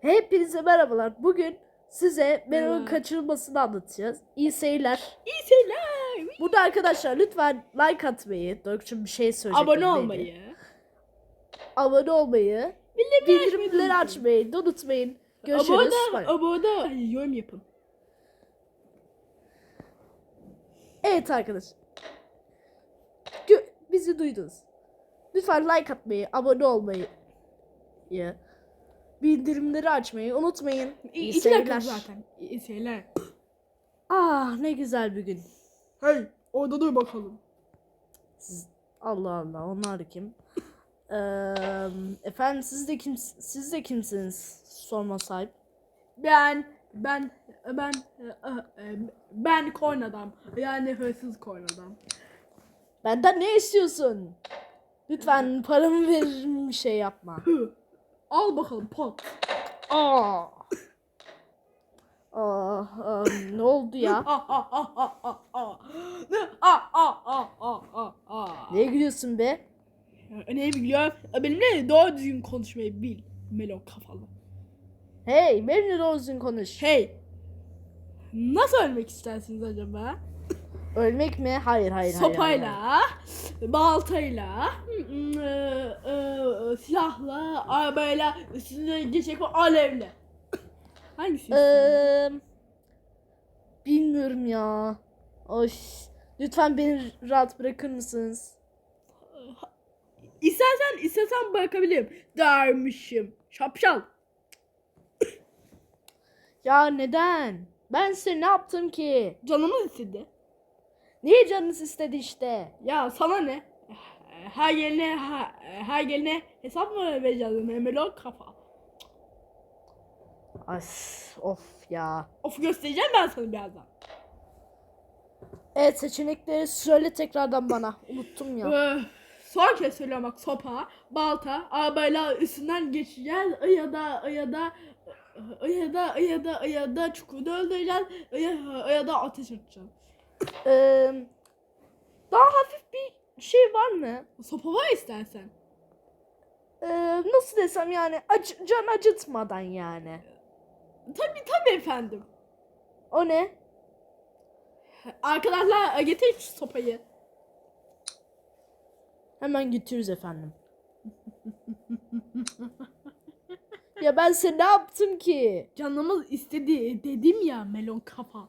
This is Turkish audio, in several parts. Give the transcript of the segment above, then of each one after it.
Hepinize merhabalar. Bugün size Merhaba. kaçırılmasını anlatacağız. İyi seyirler. İyi seyirler. Burada arkadaşlar lütfen like atmayı, Doruk'cum bir şey söyleyecektim. Abone neydi? olmayı. Abone olmayı, Bildirimleri bildirimleri açmayı da unutmayın. Görüşürüz. Abone, Bye. abone, yorum yapın. Evet arkadaşlar. Gö- bizi duydunuz. Lütfen like atmayı, abone olmayı, bildirimleri açmayı unutmayın. İyi İyi seyirler. zaten. İyi seyirler. Ah ne güzel bir gün. Hey orada dur bakalım. Siz, Allah Allah onlar da kim? Eee, efendim siz de kim siz de kimsiniz sorma sahip? Ben ben ben ben korn adam. Yani hırsız korn adam. Benden ne istiyorsun? Lütfen paramı veririm bir şey yapma. Al bakalım pot. Aa. Aa, aa, ne oldu ya? Ah ah ah ah ah ah. Ne? Ah ah ah ah ah ah. Ne gülüyorsun be? Ne biliyor? Benimle doğru düzgün konuşmayı bil. Melon kafalı. Hey benimle doğru düzgün konuş. Hey. Nasıl ölmek istersiniz acaba? Ölmek mi? Hayır hayır hayır. hayır. Sopayla, baltayla, e, e, silahla, arabayla, üstüne geçecek o alevle. Hangisi? Eee, bilmiyorum ya. Oy. Lütfen beni rahat bırakır mısınız? İstersen, istersen bırakabilirim. Dermişim. Şapşal. Ya neden? Ben size ne yaptım ki? Canımız istedi. Niye canınız istedi işte? Ya sana ne? Her yerine, her, her yerine hesap mı vereceğiz? Melon kafa. Ay, of ya. Of göstereceğim ben sana birazdan. Evet seçenekleri söyle tekrardan bana. Unuttum ya. Öf, son kez söylüyorum bak sopa, balta, arabayla üstünden geçeceğiz ya da ya da ya da ya da ya da çukurda öldüreceğiz ya, ya da ateş açacağız. Eee, daha hafif bir şey var mı? Sopa var istersen. Eee, nasıl desem yani acı, can acıtmadan yani. Tabii tabii efendim. O ne? Arkadaşlar getir şu sopayı. Hemen götürürüz efendim. ya ben size ne yaptım ki? Canımız istedi dedim ya melon kafa.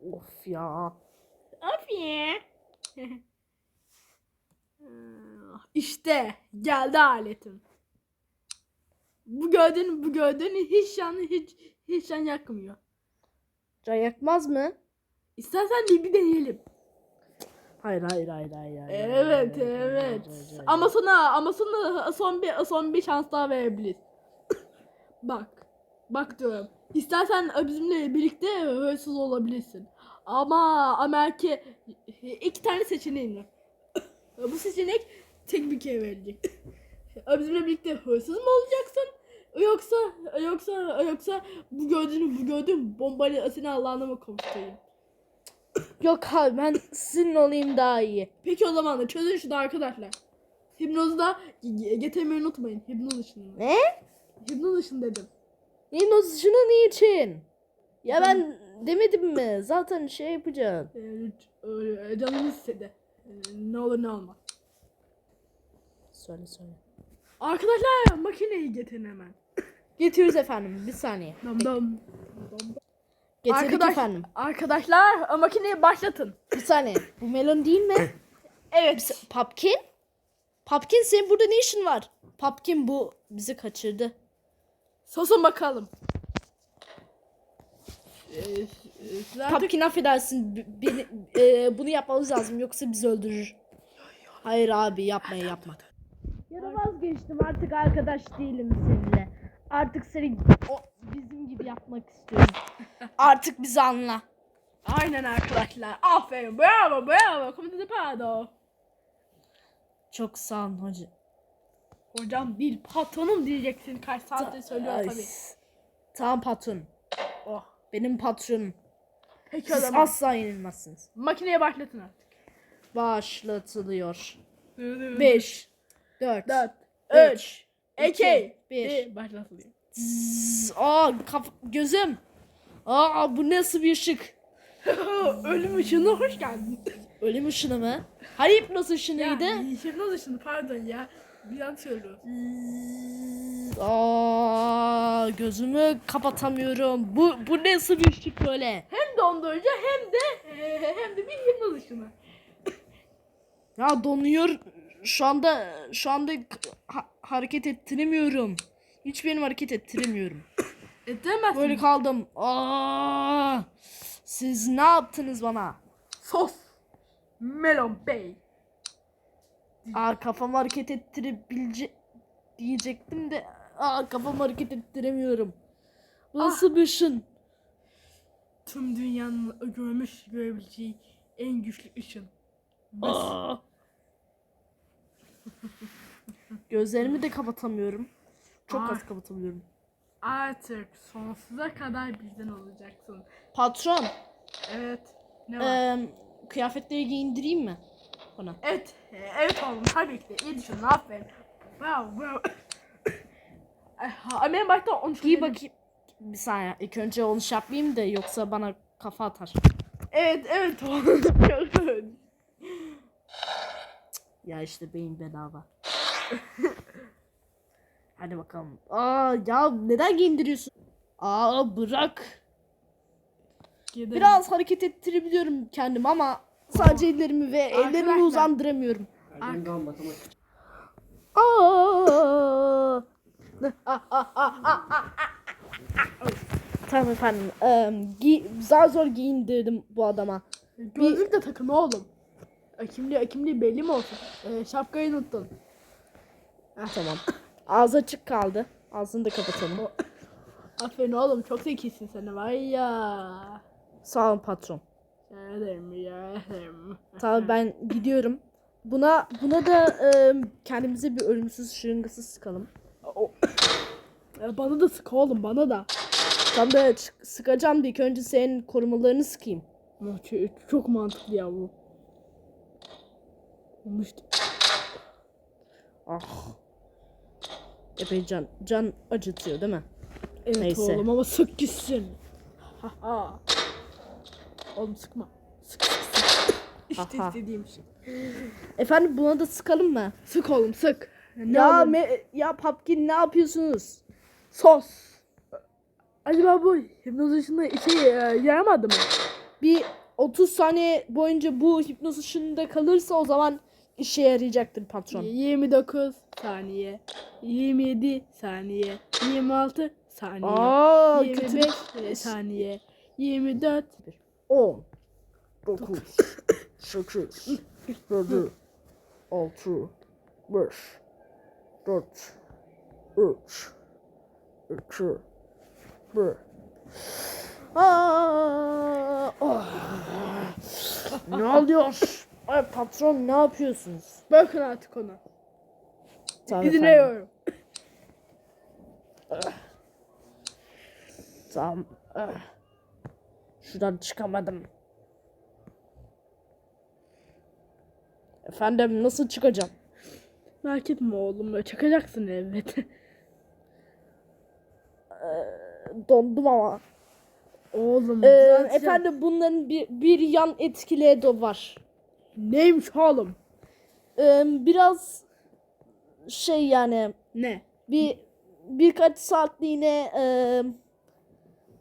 Of ya. Of ya. işte geldi aletim. Bu gördüğün bu gördüğün hiç yan hiç hiç yan yakmıyor. Can yakmaz mı? İstersen de bir deneyelim. Hayır hayır hayır hayır. hayır, Evet hayır, evet. hayır, hayır, hayır. Ama sana ama sana son bir son bir şans daha verebiliriz. Bak. Bak diyorum. İstersen bizimle birlikte hırsız olabilirsin. Ama ki iki tane seçeneğin var. Bu seçenek tek bir kere verilecek. Bizimle birlikte hırsız mı olacaksın? Yoksa yoksa yoksa bu gördüğün bu gördüğün bombayla seni Allah'ına mı kavuşturayım? Yok abi ben sizin olayım daha iyi. Peki o zaman da çözün şunu arkadaşlar. Hipnozu da ge- getirmeyi unutmayın. Hipnoz ışını. Ne? Hipnoz ışını dedim. Hipnoz şunu niçin? Ya ben demedim mi? Zaten şey yapacağım. Ee, e, canımız istedi. Ee, ne olur ne olmaz. Söyle söyle. Arkadaşlar makineyi getirin hemen. Getiriyoruz efendim. Bir saniye. Dam dam. Getirdik Arkadaş- efendim. Arkadaşlar makineyi başlatın. Bir saniye. Bu melon değil mi? Evet. Pumpkin? Pumpkin senin burada ne işin var? Pumpkin bu bizi kaçırdı. Sosun bakalım. Ee, Pumpkin affedersin. b- Beni, e, bunu yapmamız lazım yoksa bizi öldürür. Hayır abi yapmayın yapma. Ya da vazgeçtim artık arkadaş değilim seninle. Artık seni o, bizim gibi yapmak istiyorum. Artık bizi anla. Aynen arkadaşlar. Aferin. Bravo bravo. Komutanı pardon. Çok sağ olun hoca. Hocam değil patronum diyeceksin. Kaç saattir söylüyor tabii. Tamam patron. Oh. Benim patronum. Peki Siz zaman. asla yenilmezsiniz. Makineye başlatın artık. Başlatılıyor. 5, 5, 4, 4, 3, 3, 2, 1. 1. Başlatılıyor. Zzz, aa kaf- gözüm. Aa bu nasıl bir ışık? Ölüm ışığına hoş geldin. Ölüm ışını mı? Hani hipnoz Ya, ışınıydı? hipnoz ışını pardon ya. Bir an söylüyorum. Zzz, Aa gözümü kapatamıyorum. Bu bu nasıl bir ışık böyle? Hem önce hem de e, hem de bir hipnoz ışını. Ya donuyor. Şu anda şu anda ha- hareket ettiremiyorum. Hiç benim hareket ettiremiyorum. Edemezsin. Böyle kaldım. Aa! Siz ne yaptınız bana? Sos. Melon Bey. Aa kafamı hareket ettirebilecek diyecektim de aa kafamı hareket ettiremiyorum. Bu nasıl bir ışın? Tüm dünyanın görmüş görebileceği en güçlü ışın. Aa! Gözlerimi de kapatamıyorum. Çok Aa. az kapatabiliyorum. Artık sonsuza kadar bizden olacaksın. Patron, Evet. Ne var? eee kıyafetleri giyindireyim mi? Bana. evet. Evet oğlum tabii ki de. İyi düşün. Aferin. Wow wow. Ay, benim başta onu söyledim. bakayım. Bir saniye. İlk önce onu şey yapmayayım da yoksa bana kafa atar. Evet evet oğlum. Ya işte beyin bedava. Hadi bakalım. Aa ya neden giyindiriyorsun? Aa bırak. Gidelim. Biraz hareket ettirebiliyorum kendimi ama sadece ellerimi ve ellerimi Arkadaşlar. uzandıramıyorum. Ergengan matematik. Aa. Tamam efendim. Eee, gi- zar zor giyindirdim bu adama. Gözlük de takın oğlum. Kimliği, kimliği belli mi olsun? E, şapkayı unuttun. Tamam. Ağzı açık kaldı. Ağzını da kapatalım. Aferin oğlum çok zekisin sen var ya. Sağ olun patron. Tamam ben gidiyorum. Buna buna da eee, kendimize bir ölümsüz şırıngası sıkalım. E, Bana da sık oğlum bana da. Tam da çık- sıkacağım da ilk önce senin korumalarını sıkayım. Ama ç- Çok mantıklı ya bu. Olmuştu. Ah. Epey can, can acıtıyor değil mi? Evet Neyse. oğlum ama sık gitsin. Ha ha. Oğlum sıkma. Sık sık sık. İşte Ha ha. istediğim şey. Efendim buna da sıkalım mı? Sık oğlum sık. Ne ya olur. me- ya Papkin ne yapıyorsunuz? Sos. Acaba bu hipnoz ışını işe e, yaramadı mı? Bir 30 saniye boyunca bu hipnoz ışığında kalırsa o zaman işe yarayacaktır patron. 29 saniye. 27 saniye. 26 saniye. Aa, kötü 25 bir- saniye. 24 10 9 8 7 6 5 4 3 2 1 Aa, oh. ne oluyor? Ay patron ne yapıyorsunuz? Bakın artık onu. Tamam efendim. Dinliyorum. Tamam. Şuradan çıkamadım. Efendim nasıl çıkacağım? Merak etme oğlum. böyle Çakacaksın evet. Dondum ama. oğlum. Ee, düzelteceğim. efendim bunların bir, bir yan etkileri de var. Neymiş oğlum? Ee, biraz şey yani Ne? bir birkaç saatliğine e,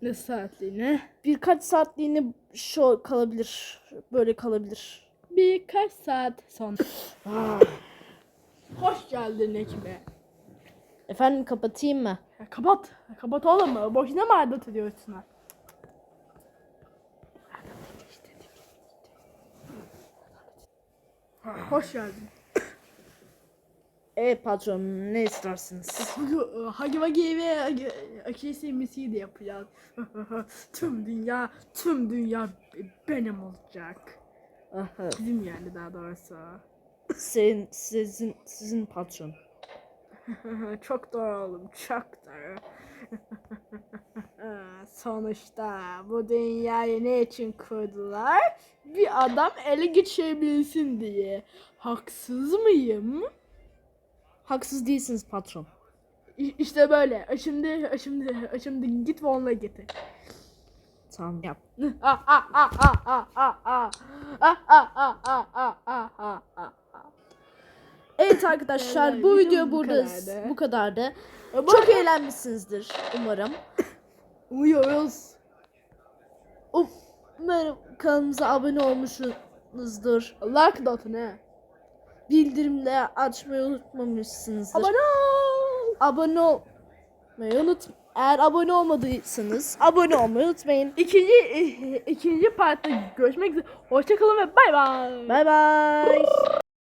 Ne saatliğine? birkaç saatliğine şu kalabilir. Böyle kalabilir. Birkaç saat sonra. Hoş geldin ekibe. Efendim kapatayım mı? Ya kapat. Ya kapat oğlum. Boşuna mı adet ediyorsun ha? Hoş geldin. Evet patron ne istersiniz? Hagi Wagi ve Akisi Misi'yi de yapacağız. tüm dünya, tüm dünya benim olacak. Aha. Bizim yani daha doğrusu. Senin, sizin, sizin patron. çok doğru oğlum, çok doğru. Sonuçta bu dünyayı ne için kurdular? Bir adam ele geçirebilsin diye. Haksız mıyım? Haksız değilsiniz patron. İ- İşte böyle. E Şimdi şimdi şimdi git ve onunla getir. Tamam yap. Ah, ah, ah, ah, ah, ah, ah. Ah, ah, ah, ah, ah, ah, ah, ah. Evet arkadaşlar Evet, bu video video bu burada kadardı. bu kadardı. E, Çok eğlenmişsinizdir umarım. Uyuyoruz. Umarım kanalımıza abone olmuşsunuzdur. Like da atın he. Bildirimleri açmayı unutmamışsınızdır. Abone ol. abone olmayı unut. Eğer abone olmadıysanız abone olmayı unutmayın. İkinci ikinci partta görüşmek üzere. Hoşçakalın ve bay bay. Bay bay.